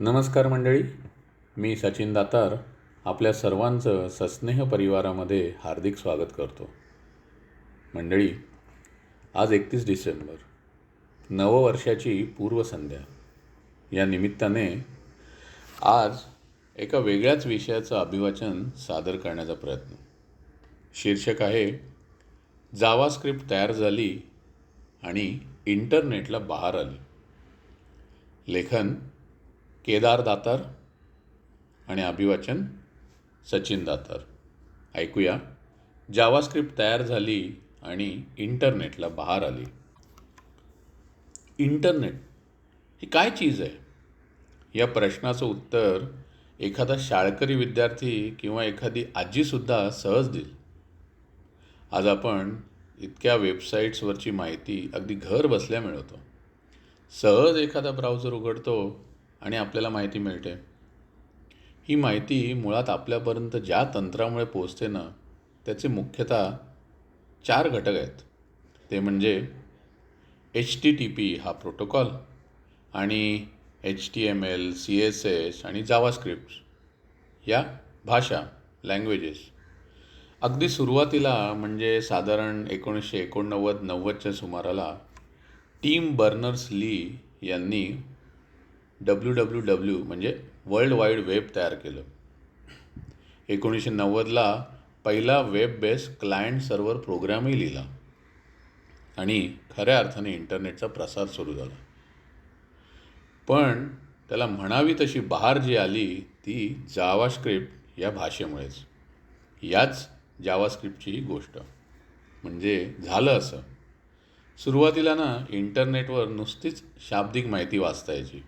नमस्कार मंडळी मी सचिन दातार आपल्या सर्वांचं सस्नेह परिवारामध्ये हार्दिक स्वागत करतो. मंडळी आज एकतीस डिसेंबर नववर्षाची पूर्वसंध्या. या निमित्ताने आज एका वेगळ्याच विषयाचं अभिवाचन सादर करण्याचा प्रयत्न. शीर्षक आहे जावास्क्रिप्ट तयार झाली आणि इंटरनेटला बहार आली. लेखन केदार दातार आणि अभिवाचन सचिन दातार. ऐकूया. जावास्क्रिप्ट तयार झाली आणि इंटरनेटला बहार आली. इंटरनेट ही काय चीज आहे? या प्रश्नाचं उत्तर एखादा शाळकरी विद्यार्थी किंवा एखादी आजीसुद्धा सहज देईल. आज आपण इतक्या वेबसाईट्सवरची माहिती अगदी घर बसल्या मिळवतो. सहज एखादा ब्राउझर उघडतो आणि आपल्याला माहिती मिळते. ही माहिती मुळात आपल्यापर्यंत ज्या तंत्रामुळे पोचते ना त्याचे मुख्यतः चार घटक आहेत. ते म्हणजे एच टी टी पी हा प्रोटोकॉल आणि H T M L C S S आणि जावास्क्रिप्ट या भाषा लँग्वेजेस. अगदी सुरुवातीला म्हणजे साधारण एकोणीसशे एकोणनव्वद नव्वदच्या सुमाराला टीम बर्नर्स ली यांनी डब्ल्यू डब्ल्यू डब्ल्यू म्हणजे वर्ल्ड वाईड वेब तयार केलं. एकोणीसशे नव्वदला पहिला वेब बेस्ड क्लायंट सर्व्हर प्रोग्रामही लिहिला. आणि खऱ्या अर्थाने इंटरनेटचा प्रसार सुरू झाला. पण त्याला म्हणावी तशी बहार जी आली ती जावास्क्रिप्ट या भाषेमुळेच. याच जावास्क्रिप्टची गोष्ट. म्हणजे झालं असं. सुरुवातीला ना इंटरनेटवर नुसतीच शाब्दिक माहिती वाचता यायची.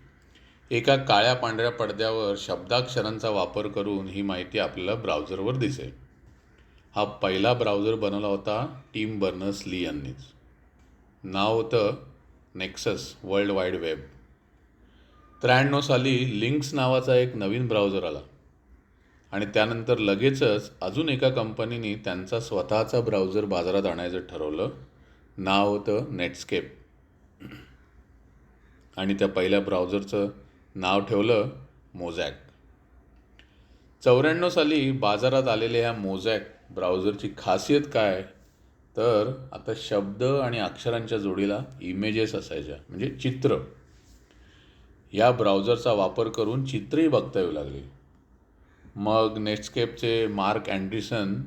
एका काळ्या पांढऱ्या पडद्यावर शब्दाक्षरांचा वापर करून ही माहिती आपल्याला ब्राउझरवर दिसेल. हा पहिला ब्राउझर बनवला होता टीम बर्नर्स ली यांनीच. नाव होतं नेक्सस वर्ल्ड वाईड वेब. त्र्याण्णव साली लिंक्स नावाचा एक नवीन ब्राउझर आला. आणि त्यानंतर लगेचच अजून एका कंपनीने त्यांचा स्वतःचा ब्राउझर बाजारात आणायचं ठरवलं. नाव होतं नेटस्केप. आणि त्या पहिल्या ब्राउझरचं नाव ठेवलं मोझॅक. चौऱ्याण्णव साली बाजारात आलेल्या ह्या मोझॅक ब्राउझरची खासियत काय? तर आता शब्द आणि अक्षरांच्या जोडीला इमेजेस असायच्या म्हणजे चित्र. या ब्राउझरचा वापर करून चित्रही बघता येऊ लागली. मग नेटस्केपचे मार्क अँड्रिसन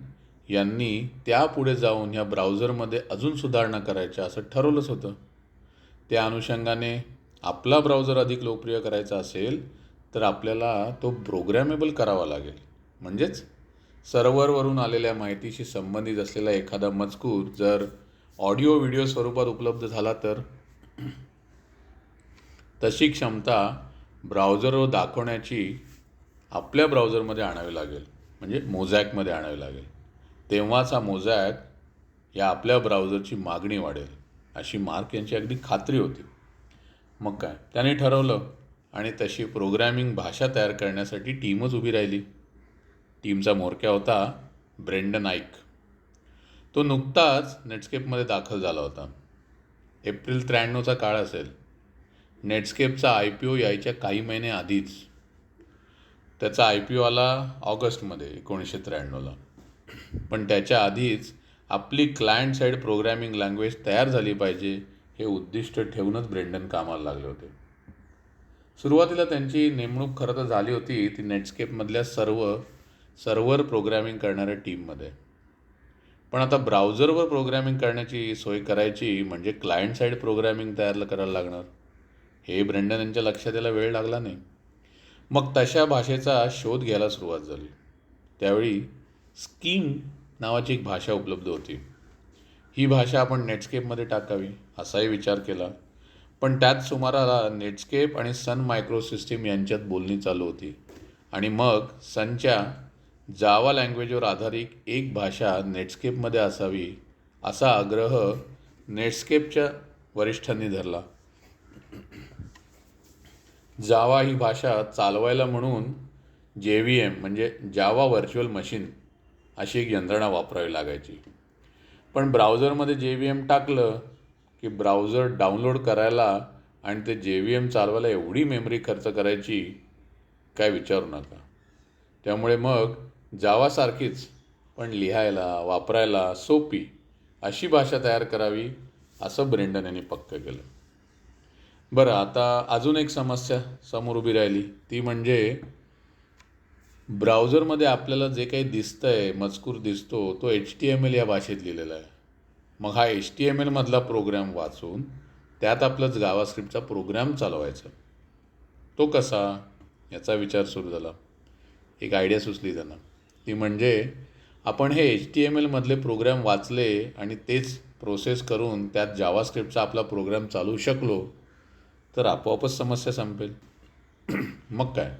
यांनी त्यापुढे जाऊन ह्या ब्राउझरमध्ये अजून सुधारणा करायच्या असं ठरवलंच होतं. त्या अनुषंगाने आपला ब्राउझर अधिक लोकप्रिय करायचा असेल तर आपल्याला तो प्रोग्रॅमेबल करावा लागेल. म्हणजेच सर्व्हरवरून आलेल्या माहितीशी संबंधित असलेला एखादा मजकूर जर ऑडिओ व्हिडिओ स्वरूपात उपलब्ध झाला तर तशी क्षमता ब्राउझरवर दाखवण्याची आपल्या ब्राउझरमध्ये आणावी लागेल. म्हणजे मोझॅकमध्ये आणावी लागेल. तेव्हाच हा मोझॅक या आपल्या ब्राउझरची मागणी वाढेल. अशी मार्क यांची अगदी खात्री होती. मग काय? त्याने ठरवलं. आणि तशी प्रोग्रॅमिंग भाषा तयार करण्यासाठी टीमच उभी राहिली. टीमचा मोरक्या होता ब्रेंडन नाईक. तो नुकताच नेटस्केपमध्ये दाखल झाला होता. एप्रिल त्र्याण्णवचा काळ असेल. नेटस्केपचा आय पी ओ यायच्या काही महिने आधीच. त्याचा आय पी ओ आला ऑगस्टमध्ये एकोणीसशे त्र्याण्णवला. पण त्याच्या आधीच आपली क्लायंट साईड प्रोग्रॅमिंग लँग्वेज तयार झाली पाहिजे हे उद्दिष्ट ठेवूनच ब्रेंडन कामाला लागले होते. सुरुवातीला त्यांची नेमणूक खरं तर झाली होती ती नेटस्केपमधल्या सर्व सर्व्हर प्रोग्रॅमिंग करणाऱ्या टीममध्ये. पण आता ब्राउझरवर प्रोग्रॅमिंग करण्याची सोय करायची म्हणजे क्लायंट साईड प्रोग्रॅमिंग तयार करायला लागणार. हे ब्रेंडन यांच्या लक्षात यायला वेळ लागला नाही. मग तशा भाषेचा शोध घ्यायला सुरुवात झाली. त्यावेळी स्कीम नावाची एक भाषा उपलब्ध होती. ही भाषा आपण नेटस्केपमध्ये टाकावी. असाही विचार केला. पण त्याच सुमाराला नेटस्केप आणि सन मायक्रोसिस्टीम यांच्यात बोलणी चालू होती. आणि मग सनच्या जावा लँग्वेजवर आधारित एक भाषा नेटस्केपमध्ये असावी असा आग्रह नेटस्केपच्या वरिष्ठांनी धरला. जावा ही भाषा चालवायला म्हणून जे व्ही एम म्हणजे जावा व्हर्च्युअल मशीन अशी एक यंत्रणा वापरावी लागायची. पण ब्राउझरमध्ये जे व्ही एम टाकलं की ब्राउझर डाउनलोड करायला आणि ते जे व्ही एम चालवायला एवढी मेमरी खर्च करायची काय विचारू नका. त्यामुळे मग जावासारखीच पण लिहायला वापरायला सोपी अशी भाषा तयार करावी असं ब्रेंडन यांनी पक्क केलं. बरं आता अजून एक समस्या समोर उभी राहिली. ती म्हणजे ब्राउझरमध्ये आपल्याला जे काही दिसतंय मजकूर दिसतो तो एच टी एम एल या भाषेत लिहिलेला आहे. मग हा एच टी एम एलमधला प्रोग्रॅम वाचून त्यात आपलंच गावास्क्रिप्टचा प्रोग्रॅम चालवायचा. तो कसा? याचा विचार सुरू झाला. एक आयडिया सुचली त्यांना. ती म्हणजे आपण हे एच टी एम एलमधले प्रोग्रॅम वाचले आणि तेच प्रोसेस करून त्यात जावास्क्रिप्टचा आपला प्रोग्रॅम चालवू शकलो तर आपोआपच समस्या संपेल. मग काय?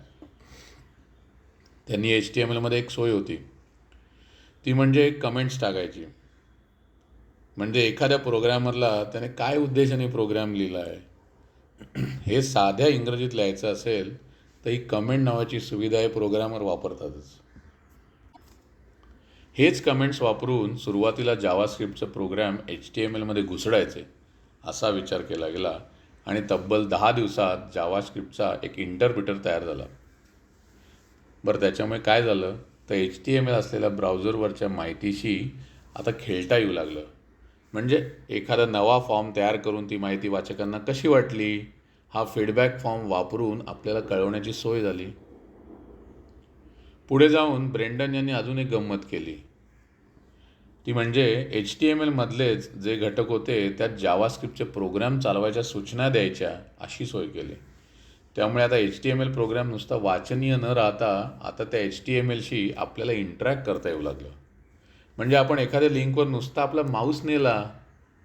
त्यांनी एच टी एम एलमध्ये एक सोय होती. ती म्हणजे कमेंट्स टाकायची. म्हणजे एखाद्या प्रोग्रॅमरला त्याने काय उद्देशाने प्रोग्रॅम लिहिला आहे? हे साध्या इंग्रजीत लिहायचं असेल तर ही कमेंट नावाची सुविधा हे प्रोग्रामर वापरतातच. हेच कमेंट्स वापरून सुरुवातीला जावास्क्रिप्टचं प्रोग्रॅम एच टी एम एलमध्ये घुसडायचे असा विचार केला गेला आणि तब्बल दहा दिवसात जावास्क्रिप्टचा एक इंटरप्रिटर तयार झाला. बरं त्याच्यामुळे काय झालं? तर एच टी एम एल असलेल्या ब्राउझरवरच्या माहितीशी आता खेळता येऊ लागलं. म्हणजे एखादा नवा फॉर्म तयार करून ती माहिती वाचकांना कशी वाटली? हा फीडबॅक फॉर्म वापरून आपल्याला कळवण्याची सोय झाली. पुढे जाऊन ब्रेंडन यांनी अजून एक गंमत केली. ती म्हणजे एच टी एम एलमधलेच जे घटक होते त्यात जावास्क्रिप्टचे प्रोग्राम चालवायच्या सूचना द्यायच्या अशी सोय केली. त्यामुळे आता H T M L program नुसता वाचनीय न राहता आता त्या एच टी एम एलशी आपल्याला इंटरॅक्ट करता येऊ लागलं. म्हणजे आपण एखाद्या लिंकवर नुसता आपला माऊस नेला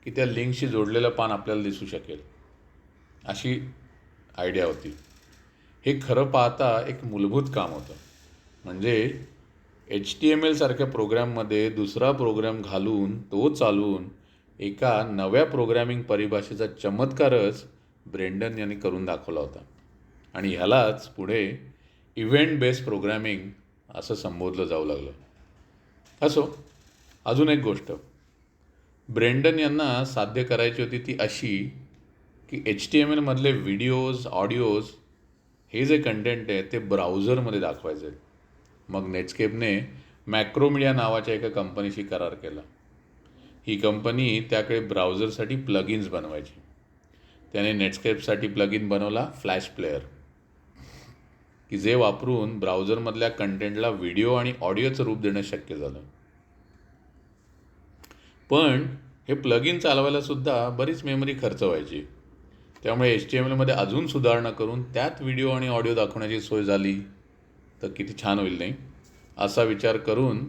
की त्या लिंकशी जोडलेलं पान आपल्याला दिसू शकेल. अशी आयडिया होती. हे खरं पाहता एक मूलभूत काम होतं. म्हणजे एच टी एम एलसारख्या प्रोग्रॅममध्ये दुसरा प्रोग्रॅम घालून तो चालवून एका नव्या प्रोग्रॅमिंग परिभाषेचा चमत्कारच ब्रेंडन यांनी करून दाखवला होता. आणि ह्यालाच पुढे इव्हेंट बेस्ड प्रोग्रॅमिंग असं संबोधलं जाऊ लागलं. असो अजून एक गोष्ट. ब्रेंडन यांना साध्य करायची होती ती अशी की एच टी एम एलमधले व्हिडिओज ऑडिओज हे जे कंटेंट आहे ते ब्राउझरमध्ये दाखवायचे. मग नेटस्केपने मॅक्रोमिडिया नावाच्या एका कंपनीशी करार केला. ही कंपनी त्याकडे ब्राउझरसाठी प्लगिन्स बनवायची. त्याने नेटस्केपसाठी प्लगिन बनवला फ्लॅश प्लेअर की जे वापरून ब्राउझरमधल्या कंटेंटला व्हिडिओ आणि ऑडिओचं रूप देणं शक्य झालं. पण हे प्लगिन चालवायलासुद्धा बरीच मेमरी खर्च व्हायची. त्यामुळे एच टी एम एलमध्ये अजून सुधारणा करून त्यात व्हिडिओ आणि ऑडिओ दाखवण्याची सोय झाली तर किती छान होईल नाही? असा विचार करून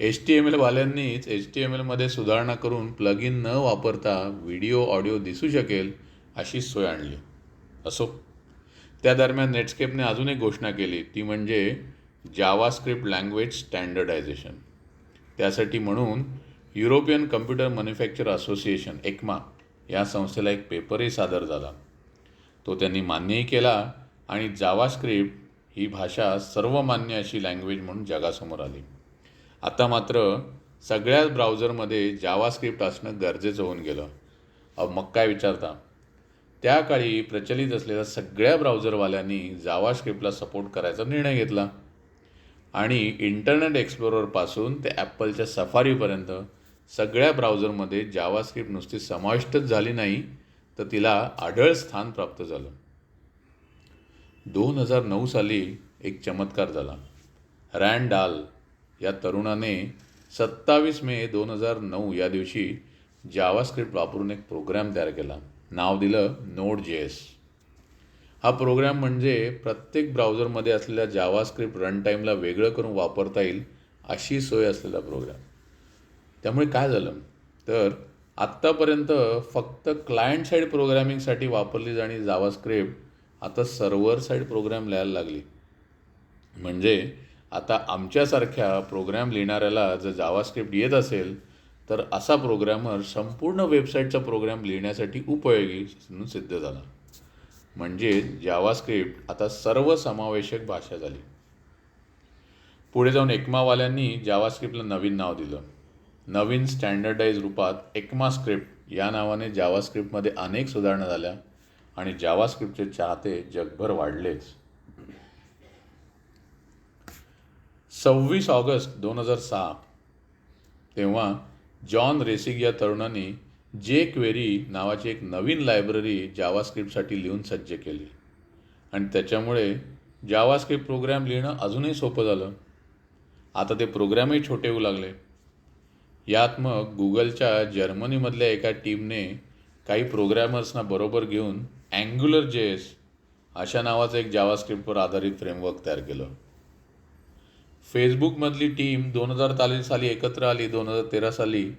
एच टी एम एलवाल्यांनीच एच टी एम एलमध्ये सुधारणा करून प्लगिन न वापरता व्हिडिओ ऑडिओ दिसू शकेल अशी सोय आणली. असो. त्या दरम्यान नेटस्केपने अजून एक घोषणा केली. ती म्हणजे जावास्क्रिप्ट लँग्वेज स्टँडर्डायझेशन त्यासाठी म्हणून European computer manufacture association ECMA या संस्थेला एक पेपरही सादर झाला. तो त्यांनी मान्यही केला आणि जावास्क्रिप्ट ही भाषा सर्वमान्य अशी लँग्वेज म्हणून जगासमोर आली. आता मात्र सगळ्याच ब्राउझरमध्ये जावास्क्रिप्ट असणं गरजेचं होऊन गेलं. अब मग काय विचारता? त्या काळी प्रचलित असलेल्या सगळ्या ब्राउझरवाल्यांनी जावास्क्रिप्टला सपोर्ट करायचा निर्णय घेतला. आणि इंटरनेट एक्सप्लोररपासून ते ॲपलच्या सफारीपर्यंत सगळ्या ब्राउझरमध्ये जावास्क्रिप्ट नुसती समाविष्टच झाली नाही तर तिला आढळ स्थान प्राप्त झालं. दोन हजार नऊ साली एक चमत्कार झाला. रॅन डाल या तरुणाने सत्तावीस मे दोन हजार नऊ या दिवशी जावास्क्रिप्ट वापरून एक प्रोग्रॅम तयार केला. नाव दिलं नोड जे एस हा प्रोग्रॅम म्हणजे प्रत्येक ब्राउझरमध्ये असलेल्या जावास्क्रिप्ट रन टाईमला वेगळं करून वापरता येईल अशी सोय असलेला प्रोग्रॅम. त्यामुळे काय झालं? तर आत्तापर्यंत फक्त क्लायंट साईड प्रोग्रॅमिंगसाठी वापरली जाणारी स्क्रिप्ट आता सर्व्हर साईड प्रोग्रॅम लिहायला लागली. म्हणजे आता आमच्यासारख्या प्रोग्रॅम लिहिणाऱ्याला जर जावा स्क्रिप्ट येत असेल तर असा प्रोग्रॅमर संपूर्ण वेबसाईटचा प्रोग्रॅम लिहिण्यासाठी उपयोगी म्हणून सिद्ध झाला. म्हणजे जावास्क्रिप्ट आता सर्वसमावेशक भाषा झाली. पुढे जाऊन एकमावाल्यांनी जावास्क्रिप्टला नवीन नाव दिलं. नवीन स्टँडर्डाईज रूपात एक्मा स्क्रिप्ट या नावाने जावास्क्रिप्टमध्ये अनेक सुधारणा झाल्या आणि जावास्क्रिप्टचे चाहते जगभर वाढलेच. सव्वीस ऑगस्ट दोन हजार सहा तेव्हा जॉन रेसिग या तरुणांनी जे क्वेरी नावाची एक नवीन लायब्ररी जावास्क्रिप्टसाठी लिहून सज्ज केली. आणि त्याच्यामुळे जावास्क्रिप्ट प्रोग्रॅम लिहिणं अजूनही सोपं झालं. आता ते प्रोग्रॅमही छोटे होऊ लागले. यात मग गुगलच्या जर्मनीमधल्या एका टीमने काही प्रोग्रॅमर्सना बरोबर घेऊन अँग्युलर जेएस अशा नावाचं एक जावास्क्रिप्टवर आधारित फ्रेमवर्क तयार केलं. फेसबुकमधली टीम दोन हजार ताली साली एकत्र आली दोन हजार तेरा साली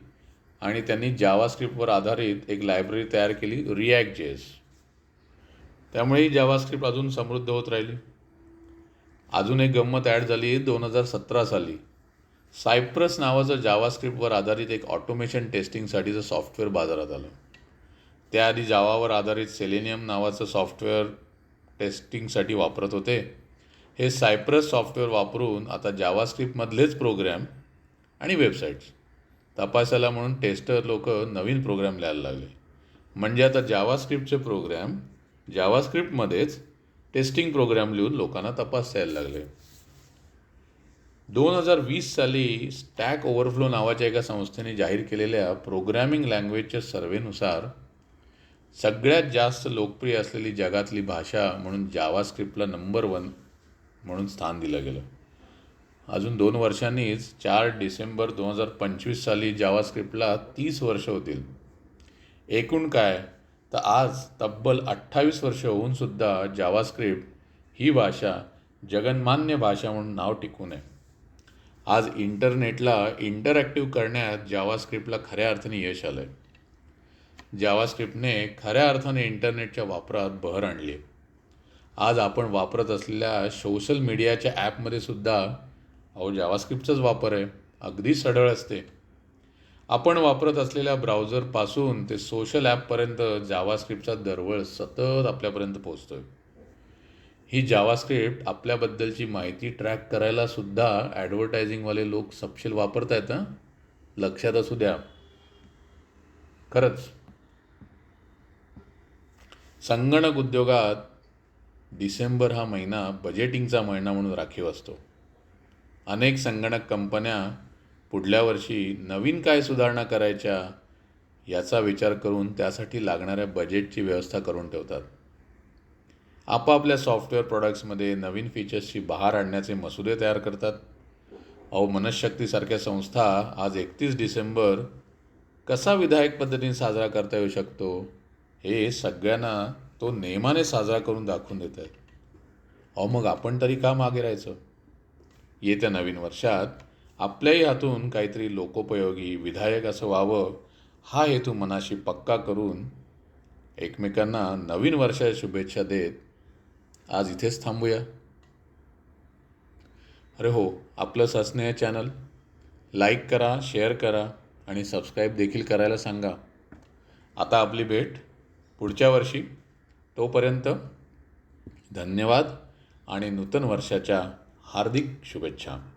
आणि त्यांनी जावास्क्रिप्टवर आधारित एक लायब्ररी तयार केली रिॲक्ट जेएस. त्यामुळे ही जावास्क्रिप्ट अजून समृद्ध होत राहिली. अजून एक गंमत ॲड झाली दोन हजार सतरा साली. सायप्रस नावाचं जावास्क्रिप्टवर आधारित एक ऑटोमेशन टेस्टिंगसाठीचं सॉफ्टवेअर बाजारात आलं. त्याआधी जावावर आधारित सेलेनियम नावाचं सॉफ्टवेअर टेस्टिंगसाठी वापरत होते. हे सायप्रस सॉफ्टवेअर वापरून आता जावास्क्रिप्टमधलेच प्रोग्रॅम आणि वेबसाईट्स तपासायला म्हणून टेस्टर लोक नवीन प्रोग्रॅम लिहायला लागले. म्हणजे आता जावास्क्रिप्टचे प्रोग्रॅम जावास्क्रिप्टमध्येच टेस्टिंग प्रोग्रॅम लिहून लोकांना तपासता यायला लागले. दोन हजार वीस साली स्टॅक ओव्हरफ्लो नावाच्या एका संस्थेने जाहीर केलेल्या प्रोग्रॅमिंग लँग्वेजच्या सर्वेनुसार सगळ्यात जास्त लोकप्रिय असलेली जगातली भाषा म्हणून जावास्क्रिप्टला नंबर वन म्हणून स्थान दिलं गेलं. अजून दोन वर्षांनीच चार डिसेंबर दोन हजार पंचवीस साली जावास्क्रिप्टला तीस वर्ष होतील. एकूण काय? तर आज तब्बल अठ्ठावीस वर्ष होऊनसुद्धा जावास्क्रिप्ट ही भाषा जगन्मान्य भाषा म्हणून नाव टिकून आहे आज इंटरनेटला इंटरॅक्टिव्ह करण्यात जावास्क्रिप्टला खऱ्या अर्थाने यश आलं आहे जावास्क्रिप्टने खऱ्या अर्थाने इंटरनेटच्या वापरात बहर आणली आहे आज आपण वापरत असलेल्या सोशल मीडियाच्या ॲपमध्ये सुद्धा अहो जावास्क्रिप्टचाच वापर आहे. अगदी सढळ असते. आपण वापरत असलेल्या ब्राउझरपासून ते सोशल ॲपपर्यंत जावास्क्रिप्टचा दरवळ सतत आपल्यापर्यंत पोहोचतोय. ही जावास्क्रिप्ट आपल्याबद्दलची माहिती ट्रॅक करायला सुद्धा ॲडव्हर्टायझिंगवाले लोक सपशेल वापरत आहेत हं? लक्षात असू द्या. खरंच. संगणक उद्योगात डिसेंबर हा महिना बजेटिंगचा महिना म्हणून राखीव असतो. अनेक संगणक कंपन्या पुढल्या वर्षी नवीन काय सुधारणा करायच्या याचा विचार करून त्यासाठी लागणाऱ्या बजेटची व्यवस्था करून ठेवतात. आपापल्या सॉफ्टवेअर प्रॉडक्ट्समध्ये नवीन फीचर्सची बहार आणण्याचे मसुदे तयार करतात. अहो मनशक्तीसारख्या संस्था आज एकतीस डिसेंबर कसा विधायक पद्धतीने साजरा करता येऊ शकतो हे सगळ्यांना तो नेमाने साजरा करून दाखवून देत आहे अहो मग आपण तरी का मागे राहायचं? येत्या नवीन वर्षात आपल्याही हातून काहीतरी लोकोपयोगी विधायक असं व्हावं हा हेतू मनाशी पक्का करून एकमेकांना नवीन वर्षाच्या शुभेच्छा देत आज इथेच थांबूया. अरे हो आपलं सस्नेह चॅनल. लाईक करा शेअर करा आणि सबस्क्राईब देखील करायला सांगा. आता आपली भेट पुढच्या वर्षी. तोपर्यंत धन्यवाद आणि नूतन वर्षाच्या हार्दिक शुभेच्छा.